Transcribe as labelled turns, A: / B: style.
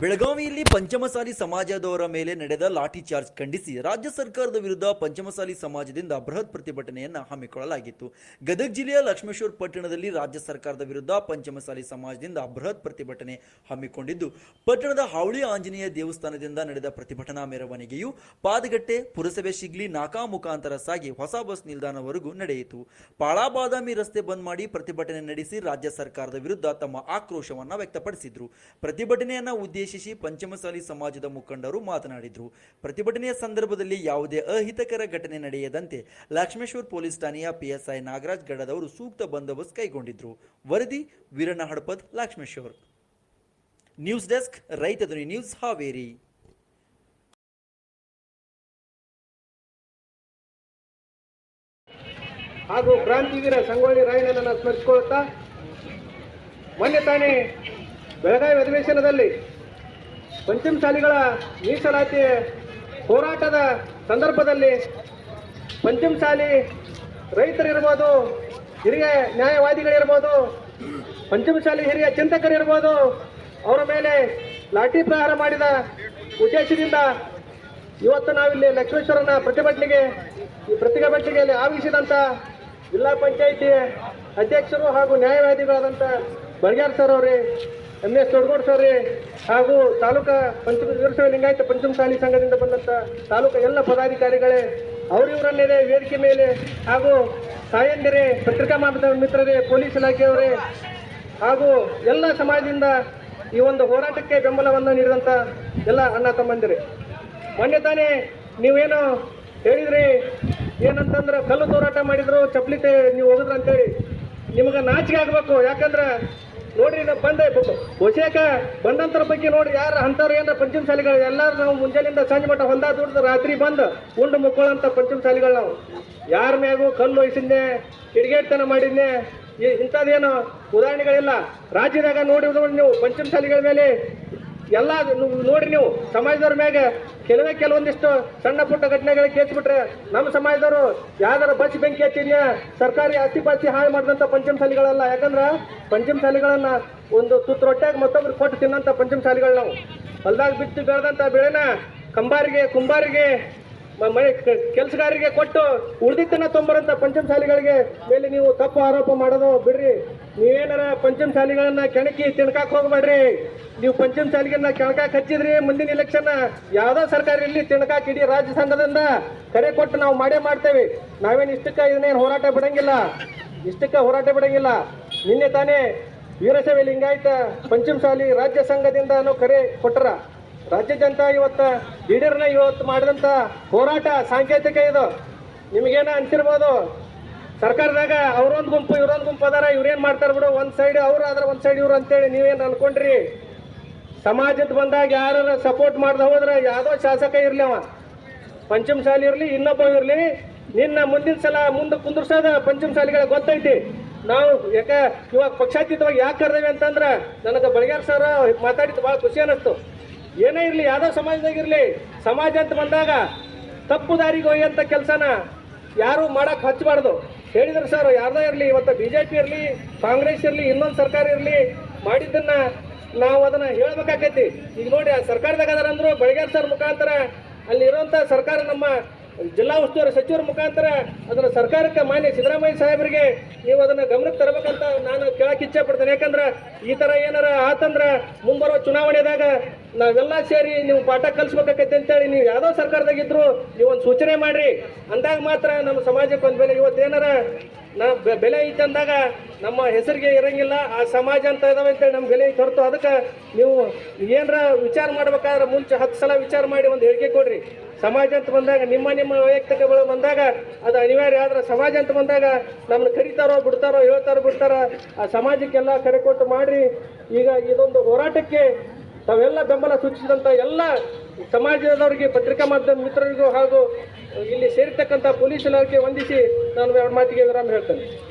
A: ಬೆಳಗಾವಿಯಲ್ಲಿ ಪಂಚಮಸಾಲಿ ಸಮಾಜದವರ ಮೇಲೆ ನಡೆದ ಲಾಠಿ ಚಾರ್ಜ್ ಖಂಡಿಸಿ ರಾಜ್ಯ ಸರ್ಕಾರದ ವಿರುದ್ಧ ಪಂಚಮಸಾಲಿ ಸಮಾಜದಿಂದ ಬೃಹತ್ ಪ್ರತಿಭಟನೆಯನ್ನು ಹಮ್ಮಿಕೊಳ್ಳಲಾಗಿತ್ತು. ಗದಗ ಜಿಲ್ಲೆಯ ಲಕ್ಷ್ಮೇಶ್ವರ ಪಟ್ಟಣದಲ್ಲಿ ರಾಜ್ಯ ಸರ್ಕಾರದ ವಿರುದ್ಧ ಪಂಚಮಸಾಲಿ ಸಮಾಜದಿಂದ ಬೃಹತ್ ಪ್ರತಿಭಟನೆ ಹಮ್ಮಿಕೊಂಡಿದ್ದು, ಪಟ್ಟಣದ ಹಾವಳಿ ಆಂಜನೇಯ ದೇವಸ್ಥಾನದಿಂದ ನಡೆದ ಪ್ರತಿಭಟನಾ ಮೆರವಣಿಗೆಯು ಪಾದಗಟ್ಟೆ, ಪುರಸಭೆ ಶಿಗ್ಲಿ, ನಾಕಾ ಮುಖಾಂತರ ಸಾಗಿ ಹೊಸ ಬಸ್ ನಿಲ್ದಾಣವರೆಗೂ ನಡೆಯಿತು. ಪಾಳಾ ಬಾದಾಮಿ ರಸ್ತೆ ಬಂದ್ ಮಾಡಿ ಪ್ರತಿಭಟನೆ ನಡೆಸಿ ರಾಜ್ಯ ಸರ್ಕಾರದ ವಿರುದ್ಧ ತಮ್ಮ ಆಕ್ರೋಶವನ್ನು ವ್ಯಕ್ತಪಡಿಸಿದ್ರು. ಪ್ರತಿಭಟನೆಯನ್ನ ಉದ್ದೇಶಿಸಿ ಪಂಚಮಸಾಲಿ ಸಮಾಜದ ಮುಖಂಡರು ಮಾತನಾಡಿದರು. ಪ್ರತಿಭಟನೆಯ ಸಂದರ್ಭದಲ್ಲಿ ಯಾವುದೇ ಅಹಿತಕರ ಘಟನೆ ನಡೆಯದಂತೆ ಲಕ್ಷ್ಮೇಶ್ವರ ಪೊಲೀಸ್ ಠಾಣೆಯ ಪಿಎಸ್ಐ ನಾಗರಾಜ್ ಗಡದವರು ಸೂಕ್ತ ಬಂದೋಬಸ್ತ್ ಕೈಗೊಂಡಿದ್ರು. ವರದಿ Veeranna Hadapad, Lakshmeshwar. News desk, Raitha Dhwani news, Haveri.
B: ಹಾಗೂ ಕ್ರಾಂತಿವೀರ ಸಂಗೊಳ್ಳಿ ರಾಯಣ್ಣನನ್ನು ಸ್ಮರಿಸಿಕೊಳ್ಳುತ್ತಾ, ಮೊನ್ನೆ ತಾನೇ ಬೆಳಗಾವಿ ಅಧಿವೇಶನದಲ್ಲಿ ಪಂಚಮಸಾಲಿಗಳ ಮೀಸಲಾತಿ ಹೋರಾಟದ ಸಂದರ್ಭದಲ್ಲಿ ಪಂಚಮಸಾಲಿ ರೈತರಿರ್ಬೋದು, ಹಿರಿಯ ನ್ಯಾಯವಾದಿಗಳಿರ್ಬೋದು, ಪಂಚಮಸಾಲಿ ಹಿರಿಯ ಚಿಂತಕರಿರ್ಬೋದು, ಅವರ ಮೇಲೆ ಲಾಠಿ ಪ್ರಹಾರ ಮಾಡಿದ ಉದ್ದೇಶದಿಂದ ಇವತ್ತು ನಾವಿಲ್ಲಿ ಲಕ್ಷ್ಮೇಶ್ವರನ ಪ್ರತಿಭಟನೆಗೆ, ಈ ಪ್ರತಿಭಟನೆಯಲ್ಲಿ ಆಗಮಿಸಿದಂಥ ಜಿಲ್ಲಾ ಪಂಚಾಯಿತಿ ಅಧ್ಯಕ್ಷರು ಹಾಗೂ ನ್ಯಾಯವಾದಿಗಳಾದಂಥ ಬಳ್ಗ್ಯಾರ್ ಸರ್ ಅವರೇ ಎಂ ಎಸ್ ದೊಡ್ಡಗೌಡ ಸರ್ ಹಾಗೂ ತಾಲೂಕಾ ಪಂಚಮ ವೀರಶೈವ ಲಿಂಗಾಯತ ಪಂಚಮಸಾಲಿ ಸಂಘದಿಂದ ಬಂದಂಥ ತಾಲೂಕಾ ಎಲ್ಲ ಪದಾಧಿಕಾರಿಗಳೇ ಅವರಿವರನ್ನೇ ವೇದಿಕೆ ಮೇಲೆ, ಹಾಗೂ ತಾಯಂದಿರೇ, ಪತ್ರಿಕಾ ಮಾಧ್ಯಮ ಮಿತ್ರರೇ, ಪೊಲೀಸ್ ಇಲಾಖೆಯವರೇ, ಹಾಗೂ ಎಲ್ಲ ಸಮಾಜದಿಂದ ಈ ಒಂದು ಹೋರಾಟಕ್ಕೆ ಬೆಂಬಲವನ್ನು ನೀಡಿದಂಥ ಎಲ್ಲ ಅಣ್ಣ ತಮ್ಮಂದಿರೇ. ಮೊನ್ನೆ ತಾನೇ ನೀವೇನು ಹೇಳಿದ್ರಿ, ಏನಂತಂದ್ರೆ ಕಲ್ಲು ಹೋರಾಟ ಮಾಡಿದ್ರು, ಚಪ್ಪಲಿ ನೀವು ಹೋಗಿದ್ರ ಅಂತೇಳಿ ನಿಮಗೆ ನಾಚಿಕೆ ಆಗಬೇಕು, ಯಾಕಂದ್ರೆ ನೋಡ್ರಿ ನಾವು ಬಂದ ಹೊಸೇಕ ಬಂದಂತರ ಬಗ್ಗೆ ನೋಡಿ ಯಾರು ಅಂತಾರ ಏನಾರ ಪಂಚಮಸಾಲಿಗಳು ಎಲ್ಲಾರು ನಾವು ಮುಂಜಾನೆಯಿಂದ ಸಂಜೆ ಮಟ್ಟ ಹೊಂದಾ ದುಡ್ದು ರಾತ್ರಿ ಬಂದು ಉಂಡು ಮುಕ್ಕೊಳಂಥ ಪಂಚಮ ಶಾಲೆಗಳು ನಾವು. ಯಾರ ಮ್ಯಾಗೂ ಕಲ್ಲು ವಹಿಸಿದ್ನೆ ಕಿಡಿಗೇಡ್ತನ ಮಾಡಿದ್ನೆ ಇಂಥದ್ದೇನು ಉದಾಹರಣೆಗಳಿಲ್ಲ. ರಾಜ್ಯದಾಗ ನೋಡಿದ್ರು ನೀವು, ಪಂಚಮ ಶಾಲೆಗಳ ಮೇಲೆ ಎಲ್ಲ ನೋಡ್ರಿ ನೀವು, ಸಮಾಜದವ್ರ ಮ್ಯಾಗ ಕೆಲವೇ ಕೆಲವೊಂದಿಷ್ಟು ಸಣ್ಣ ಪುಟ್ಟ ಘಟನೆಗಳ ಕೇಳಿಸ್ಬಿಟ್ರೆ ನಮ್ಮ ಸಮಾಜದವರು ಯಾವ್ದಾರ ಬಸ್ ಬೆಂಕಿ ಹಚ್ಚಿದ್ಯ, ಸರ್ಕಾರಿ ಆಸ್ತಿ ಪಾಸ್ತಿ ಹಾಳು ಮಾಡಿದಂಥ ಪಂಚಮಸಾಲಿಗಳಲ್ಲ. ಯಾಕಂದ್ರೆ ಪಂಚಮಸಾಲಿಗಳನ್ನ ಒಂದು ತುತ್ತು ರೊಟ್ಟಾಗಿ ಮತ್ತೊಬ್ರು ಕೊಟ್ಟು ತಿನ್ನಂಥ ಪಂಚಮಸಾಲಿಗಳು ನಾವು. ಹೊಲ್ದಾಗ ಬಿತ್ತು ಬೆಳೆದಂಥ ಬೆಳೆನ ಕಂಬಾರಿಗೆ, ಕುಂಬಾರಿಗೆ ಕೆಲಸಗಾರಿಗೆ ಕೆಲಸಗಾರರಿಗೆ ಕೊಟ್ಟು ಉಳಿದಿದ್ದನ್ನ ತೊಂಬರಂತ ಪಂಚಮಸಾಲಿಗಳಿಗೆ ಮೇಲೆ ನೀವು ತಪ್ಪು ಆರೋಪ ಮಾಡೋದು ಬಿಡ್ರಿ. ನೀವೇನಾರ ಪಂಚಮಸಾಲಿಗಳನ್ನ ಕೆಣಕಿ ತಿಣಕಾಕ್ ಹೋಗ್ಬೇಡ್ರಿ. ನೀವು ಪಂಚಮಸಾಲಿಗಳನ್ನ ಕೆಣಕಾಕ್ ಹಚ್ಚಿದ್ರಿ, ಮುಂದಿನ ಇಲೆಕ್ಷನ್ ಯಾವ್ದೋ ಸರ್ಕಾರ ಇಲ್ಲಿ ತಿಣಕಾಕ್ ಇಡೀ ರಾಜ್ಯ ಸಂಘದಿಂದ ಕರೆ ಕೊಟ್ಟು ನಾವು ಮಾಡೇ ಮಾಡ್ತೇವೆ. ನಾವೇನು ಇಷ್ಟಕ್ಕ ಇದನ್ನೇನು ಹೋರಾಟ ಬಿಡಂಗಿಲ್ಲ. ಇಷ್ಟಕ್ಕ ಹೋರಾಟ ಬಿಡಂಗಿಲ್ಲ. ನಿನ್ನೆ ತಾನೇ ವೀರಶೈವ ಲಿಂಗಾಯತ ಪಂಚಮಸಾಲಿ ರಾಜ್ಯ ಸಂಘದಿಂದ ಅನ್ನೋ ಕರೆ ಕೊಟ್ಟರ. ರಾಜ್ಯ ಜನತಾ ಇವತ್ತು ಲೀಡರ್ನ ಇವತ್ತು ಮಾಡಿದಂಥ ಹೋರಾಟ ಸಾಂಕೇತಿಕ ಇದು. ನಿಮಗೇನ ಅನ್ಸಿರ್ಬೋದು? ಸರ್ಕಾರದಾಗ ಅವ್ರೊಂದು ಗುಂಪು, ಇವ್ರೊಂದು ಗುಂಪು ಅದಾರ ಇವ್ರೇನ್ ಮಾಡ್ತಾರ ಬಿಡು, ಒಂದು ಸೈಡ್ ಅವ್ರು ಆದ್ರೆ ಒಂದು ಸೈಡ್ ಇವ್ರು ಅಂತೇಳಿ ನೀವೇನ್ ಅನ್ಕೊಂಡ್ರಿ? ಸಮಾಜದ ಬಂದಾಗ ಯಾರು ಸಪೋರ್ಟ್ ಮಾಡ್ದ ಹೋದ್ರೆ ಯಾವುದೋ ಶಾಸಕ ಇರ್ಲಿ ಅವ. ಪಂಚಮ ಶಾಲೆ ಇರ್ಲಿ, ಇನ್ನೊಬ್ಬ ಇರ್ಲಿ. ನಿನ್ನ ಮುಂದಿನ ಸಲ ಮುಂದೆ ಕುಂದ್ರಸೋದು ಪಂಚಮ ಶಾಲೆಗಳ ಗೊತ್ತೈತಿ. ನಾವು ಯಾಕ ಇವಾಗ ಪಕ್ಷಾತೀತವಾಗಿ ಯಾಕೆ ಕರೆದೇವೆ ಅಂತಂದ್ರ ನನಗೆ ಬಳಿಗಾರ್ ಸರ್ ಮಾತಾಡಿದ್ದು ಭಾಳ ಖುಷಿ ಅನ್ನಿಸ್ತು. ಏನೇ ಇರಲಿ, ಯಾವುದೋ ಸಮಾಜದಾಗ ಇರಲಿ, ಸಮಾಜ ಅಂತ ಬಂದಾಗ ತಪ್ಪು ದಾರಿಗೆ ಅಂತ ಕೆಲಸನ ಯಾರು ಮಾಡಕ್ ಹಚ್ಚಬಾರ್ದು. ಹೇಳಿದ್ರು ಸರ್, ಯಾರ್ದೇ ಇರಲಿ, ಇವತ್ತು ಬಿ ಜೆ ಪಿ ಇರಲಿ, ಕಾಂಗ್ರೆಸ್ ಇರಲಿ, ಇನ್ನೊಂದು ಸರ್ಕಾರ ಇರಲಿ, ಮಾಡಿದ್ದನ್ನ ನಾವು ಅದನ್ನ ಹೇಳ್ಬೇಕಾಕೈತಿ. ಈಗ ನೋಡಿ, ಆ ಸರ್ಕಾರದಾಗ ಅದಾರ ಬೆಳಗ್ಗೆ ಸರ್ ಮುಖಾಂತರ ಅಲ್ಲಿರುವಂಥ ಸರ್ಕಾರ ನಮ್ಮ ಜಿಲ್ಲಾ ಉಸ್ತುವಾರಿ ಸಚಿವರ ಮುಖಾಂತರ ಅದನ್ನು ಸರ್ಕಾರಕ್ಕೆ ಮಾನ್ಯ ಸಿದ್ದರಾಮಯ್ಯ ಸಾಹೇಬರಿಗೆ ನೀವು ಅದನ್ನು ಗಮನಕ್ಕೆ ತರಬೇಕಂತ ನಾನು ಕೇಳಕ್ಕೆ ಇಚ್ಛೆ ಪಡ್ತೇನೆ. ಯಾಕಂದ್ರೆ ಈ ತರ ಏನಾರ ಆತಂದ್ರೆ ಮುಂಬರುವ ಚುನಾವಣೆದಾಗ ನಾವೆಲ್ಲ ಸೇರಿ ನೀವು ಪಾಠ ಕಲಿಸ್ಬೇಕಾಗೈತೆ ಅಂತೇಳಿ ನೀವು ಯಾವ್ದೋ ನೀವು ಒಂದು ಸೂಚನೆ ಮಾಡ್ರಿ. ಅಂದಾಗ ಮಾತ್ರ ನಮ್ಮ ಸಮಾಜಕ್ಕೆ ಒಂದು ಬೆಲೆ. ಇವತ್ತೇನಾರ ನಾ ಬೆಲೆ ಐತೆ ಅಂದಾಗ ನಮ್ಮ ಹೆಸರಿಗೆ ಇರಂಗಿಲ್ಲ, ಆ ಸಮಾಜ ಅಂತ ಇದಾವೆ ಅಂತೇಳಿ ನಮ್ಮ ಬೆಲೆ ಐತೆ ಹೊರತು ಅದಕ್ಕೆ ನೀವು ಏನರ ವಿಚಾರ ಮಾಡ್ಬೇಕಾದ್ರೆ ಮುಂಚೆ ಹತ್ತು ಸಲ ವಿಚಾರ ಮಾಡಿ ಒಂದು ಹೇಳಿಕೆ ಕೊಡ್ರಿ. ಸಮಾಜ ಅಂತ ಬಂದಾಗ, ನಿಮ್ಮ ನಿಮ್ಮ ವೈಯಕ್ತಿಕಗಳು ಬಂದಾಗ ಅದು ಅನಿವಾರ್ಯ. ಆದ್ರೆ ಸಮಾಜ ಅಂತ ಬಂದಾಗ ನಮ್ಮನ್ನ ಕರಿತಾರೋ ಬಿಡ್ತಾರೋ ಹೇಳ್ತಾರೋ ಬಿಡ್ತಾರ. ಆ ಸಮಾಜಕ್ಕೆಲ್ಲ ಕರೆ ಕೊಟ್ಟು ಮಾಡಿ ಈಗ ಇದೊಂದು ಹೋರಾಟಕ್ಕೆ ತಾವೆಲ್ಲ ಬೆಂಬಲ ಸೂಚಿಸಿದಂಥ ಎಲ್ಲ ಸಮಾಜದವರಿಗೆ, ಪತ್ರಿಕಾ ಮಾಧ್ಯಮ ಮಿತ್ರರಿಗೂ ಹಾಗೂ ಇಲ್ಲಿ ಸೇರಿರ್ತಕ್ಕಂಥ ಪೊಲೀಸ್ ಇಲಾಖೆ ವಂದಿಸಿ ನಾನು ಎರಡು ಮಾತಿಗೆ ವಿರಾಮ ಹೇಳ್ತೇನೆ.